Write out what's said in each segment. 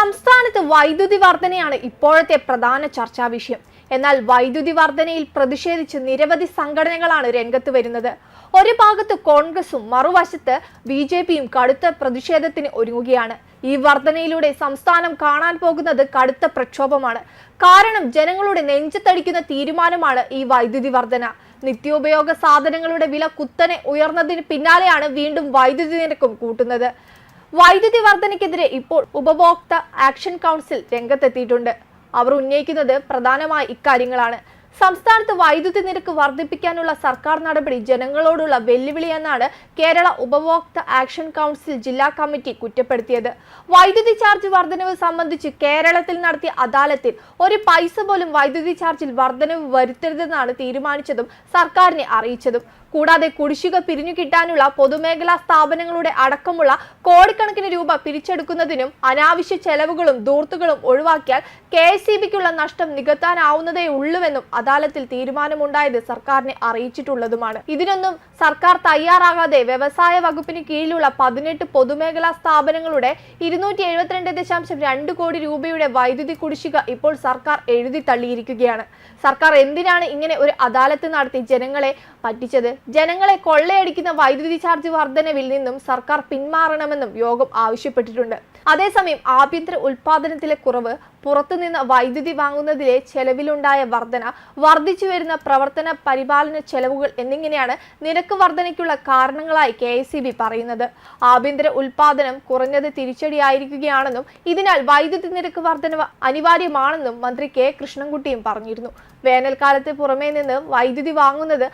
സംസ്ഥാനത്ത് വൈദ്യുതി വർധനയാണ് ഇപ്പോഴത്തെ പ്രധാന ചർച്ചാ വിഷയം. എന്നാൽ വൈദ്യുതി വർധനയിൽ പ്രതിഷേധിച്ച് നിരവധി സംഘടനകളാണ് രംഗത്ത് വരുന്നത്. ഒരു ഭാഗത്ത് കോൺഗ്രസും മറുവശത്ത് ബി ജെ പിയും കടുത്ത പ്രതിഷേധത്തിന് ഒരുങ്ങുകയാണ്. ഈ വർധനയിലൂടെ സംസ്ഥാനം കാണാൻ പോകുന്നത് കടുത്ത പ്രക്ഷോഭമാണ്. കാരണം ജനങ്ങളുടെ നെഞ്ചത്തടിക്കുന്ന തീരുമാനമാണ് ഈ വൈദ്യുതി വർധന. നിത്യോപയോഗ സാധനങ്ങളുടെ വില കുത്തനെ ഉയർന്നതിന് പിന്നാലെയാണ് വീണ്ടും വൈദ്യുതി നിരക്കും കൂട്ടുന്നത്. വൈദ്യുതി വർധനയ്ക്കെതിരെ ഇപ്പോൾ ഉപഭോക്തൃ ആക്ഷൻ കൗൺസിൽ രംഗത്തെത്തിയിട്ടുണ്ട്. അവർ ഉന്നയിക്കുന്നത് പ്രധാനമായി ഇക്കാര്യങ്ങളാണ്. സംസ്ഥാനത്ത് വൈദ്യുതി നിരക്ക് വർദ്ധിപ്പിക്കാനുള്ള സർക്കാർ നടപടി ജനങ്ങളോടുള്ള വെല്ലുവിളിയെന്നാണ് കേരള ഉപഭോക്തൃ ആക്ഷൻ കൗൺസിൽ ജില്ലാ കമ്മിറ്റി കുറ്റപ്പെടുത്തിയത്. വൈദ്യുതി ചാർജ് വർധനവ് സംബന്ധിച്ച് കേരളത്തിൽ നടത്തിയ അദാലത്തിൽ ഒരു പൈസ പോലും വൈദ്യുതി ചാർജിൽ വർധനവ് വരുത്തരുതെന്നാണ് തീരുമാനിച്ചതും സർക്കാരിനെ അറിയിച്ചതും. കൂടാതെ കുടിശ്ശിക പിരിഞ്ഞു കിട്ടാനുള്ള പൊതുമേഖലാ സ്ഥാപനങ്ങളുടെ അടക്കമുള്ള കോടിക്കണക്കിന് രൂപ പിരിച്ചെടുക്കുന്നതിനും അനാവശ്യ ചെലവുകളും ദൂർത്തുകളും ഒഴിവാക്കിയാൽ കെ എസ് നഷ്ടം നികത്താനാവുന്നതേ ഉള്ളൂവെന്നും അദാലത്തിൽ തീരുമാനമുണ്ടായത് സർക്കാരിനെ അറിയിച്ചിട്ടുള്ളതുമാണ്. ഇതിനൊന്നും സർക്കാർ തയ്യാറാകാതെ വ്യവസായ വകുപ്പിന് കീഴിലുള്ള പതിനെട്ട് പൊതുമേഖലാ സ്ഥാപനങ്ങളുടെ ഇരുന്നൂറ്റി എഴുപത്തിരണ്ട് ദശാംശം രണ്ട് കോടി രൂപയുടെ വൈദ്യുതി കുടിശ്ശിക ഇപ്പോൾ സർക്കാർ എഴുതി തള്ളിയിരിക്കുകയാണ്. സർക്കാർ എന്തിനാണ് ഇങ്ങനെ ഒരു അദാലത്ത് നടത്തി ജനങ്ങളെ പറ്റിച്ചത്? ജനങ്ങളെ കൊള്ളയടിക്കുന്ന വൈദ്യുതി ചാർജ് വർധനവിൽ നിന്നും സർക്കാർ പിന്മാറണമെന്നും യോഗം ആവശ്യപ്പെട്ടിട്ടുണ്ട്. അതേസമയം ആഭ്യന്തര ഉൽപാദനത്തിലെ കുറവ് പുറത്തുനിന്ന് വൈദ്യുതി വാങ്ങുന്നതിലെ ചെലവിലുണ്ടായ വർധന വർദ്ധിച്ചു വരുന്ന പ്രവർത്തന പരിപാലന ചെലവുകൾ എന്നിങ്ങനെയാണ് നിരക്ക് വർധനയ്ക്കുള്ള കാരണങ്ങളായി കെ പറയുന്നത്. ആഭ്യന്തര ഉൽപാദനം കുറഞ്ഞത് തിരിച്ചടിയായിരിക്കുകയാണെന്നും ഇതിനാൽ വൈദ്യുതി നിരക്ക് വർധനവ് അനിവാര്യമാണെന്നും മന്ത്രി കെ കൃഷ്ണൻകുട്ടിയും പറഞ്ഞിരുന്നു. വേനൽക്കാലത്ത് പുറമേ നിന്ന് വൈദ്യുതി വാങ്ങുന്നത്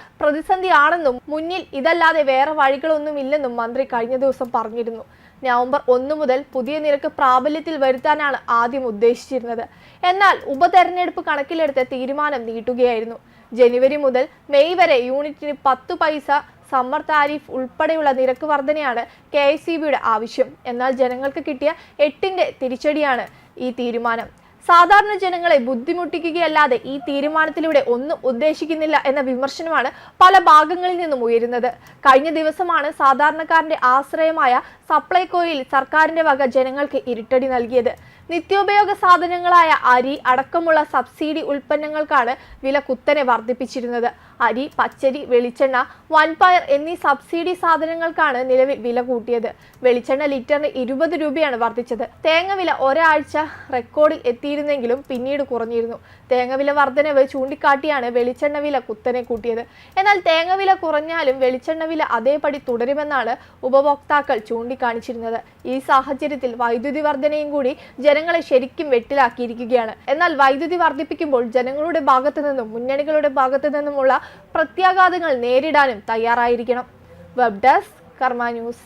പ്രതിസന്ധിയാണെന്നും മുന്നിൽ ഇതല്ലാതെ വേറെ വഴികളൊന്നും ഇല്ലെന്നും മന്ത്രി കഴിഞ്ഞ ദിവസം പറഞ്ഞിരുന്നു. നവംബർ ഒന്ന് മുതൽ പുതിയ നിരക്ക് പ്രാബല്യത്തിൽ വരുത്താനാണ് ആദ്യം ഉദ്ദേശിച്ചിരുന്നത്. എന്നാൽ ഉപതെരഞ്ഞെടുപ്പ് കണക്കിലെടുത്ത് തീരുമാനം നീട്ടുകയായിരുന്നു. ജനുവരി മുതൽ മെയ് വരെ യൂണിറ്റിന് പത്ത് പൈസ സമ്മർ താരിഫ് ഉൾപ്പെടെയുള്ള നിരക്ക് വർധനയാണ് കെ എസ് ആവശ്യം. എന്നാൽ ജനങ്ങൾക്ക് കിട്ടിയ എട്ടിന്റെ തിരിച്ചടിയാണ് ഈ തീരുമാനം. സാധാരണ ജനങ്ങളെ ബുദ്ധിമുട്ടിക്കുകയല്ലാതെ ഈ തീരുമാനത്തിലൂടെ ഒന്നും ഉദ്ദേശിക്കുന്നില്ല എന്ന വിമർശനമാണ് പല ഭാഗങ്ങളിൽ നിന്നും ഉയരുന്നത്. കഴിഞ്ഞ ദിവസമാണ് സാധാരണക്കാരന്റെ ആശ്രയമായ സപ്ലൈകോയിൽ സർക്കാരിന്റെ വക ജനങ്ങൾക്ക് ഇരുട്ടടി നൽകിയത്. നിത്യോപയോഗ സാധനങ്ങളായ അരി അടക്കമുള്ള സബ്സിഡി ഉൽപ്പന്നങ്ങൾക്കാണ് വില കുത്തനെ വർദ്ധിപ്പിച്ചിരുന്നത്. അരി പച്ചരി വെളിച്ചെണ്ണ വൻപയർ എന്നീ സബ്സിഡി സാധനങ്ങൾക്കാണ് നിലവിൽ വില കൂട്ടിയത്. വെളിച്ചെണ്ണ ലിറ്ററിന് ഇരുപത് രൂപയാണ് വർദ്ധിച്ചത്. തേങ്ങ വില ഒരാഴ്ച റെക്കോർഡിൽ എത്തിയിരുന്നെങ്കിലും പിന്നീട് കുറഞ്ഞിരുന്നു. തേങ്ങവില വർധനവ് ചൂണ്ടിക്കാട്ടിയാണ് വെളിച്ചെണ്ണ വില കുത്തനെ കൂട്ടിയത്. എന്നാൽ തേങ്ങവില കുറഞ്ഞാലും വെളിച്ചെണ്ണ വില അതേപടി തുടരുമെന്നാണ് ഉപഭോക്താക്കൾ ചൂണ്ടിക്കാണിച്ചിരുന്നത്. ഈ സാഹചര്യത്തിൽ വൈദ്യുതി വർധനയും കൂടി ജനങ്ങളെ ശരിക്കും വെട്ടിലാക്കിയിരിക്കുകയാണ്. എന്നാൽ വൈദ്യുതി വർദ്ധിപ്പിക്കുമ്പോൾ ജനങ്ങളുടെ ഭാഗത്തു നിന്നും മുന്നണികളുടെ ഭാഗത്തു നിന്നുമുള്ള പ്രത്യാഘാതങ്ങൾ നേരിടാനും തയ്യാറായിരിക്കണം. Web desk Karma news.